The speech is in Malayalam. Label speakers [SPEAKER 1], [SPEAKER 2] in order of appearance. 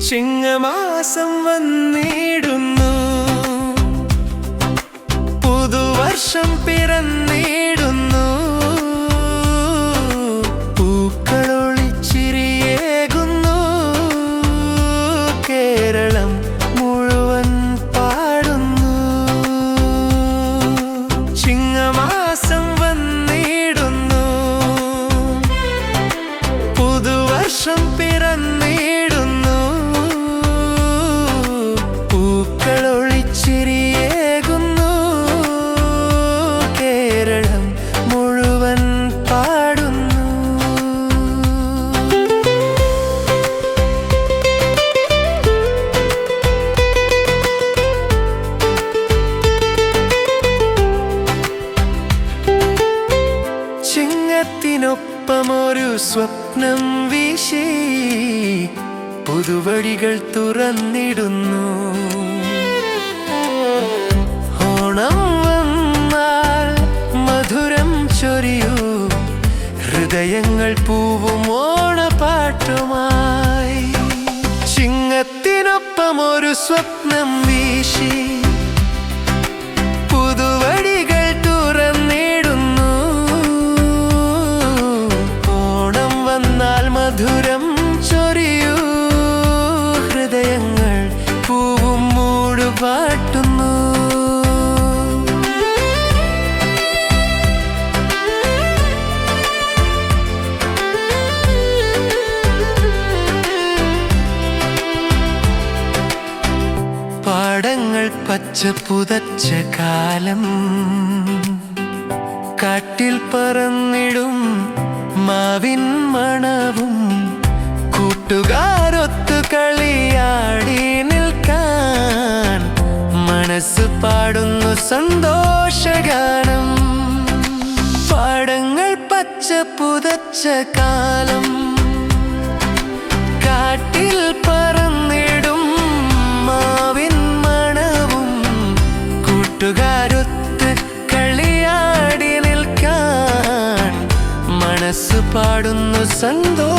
[SPEAKER 1] ചിങ്ങമാസം വന്നിടുന്നു. പുതുവർഷം പിറന്നിടുന്നു. ചിങ്ങത്തിനൊപ്പമൊരു സ്വപ്നം വീശി പുതുവഴികൾ തുറന്നിടുന്നു. ഓണം വന്നാൽ മധുരം ചൊരിയൂ. ഹൃദയങ്ങൾ പൂവും ഓണപ്പാട്ടുമായി. ചിങ്ങത്തിനൊപ്പം ഒരു സ്വപ്നം വീശി പച്ച പുതച്ച കാലം കാട്ടിൽ പറന്നിടും മാവിൻ മണവും കൂട്ടുകാരൊത്തു കളിയാടി നിൽക്കാൻ മനസ്സ് പാടുന്നു സന്തോഷഗാനം. പാടങ്ങൾ പച്ച പുതച്ച കാലം കാട്ടിൽ കൂട്ടുകാരൊത്ത് കളിയാടി നിൽക്കാൻ മനസ്സ് പാടുന്നു സന്തോഷം.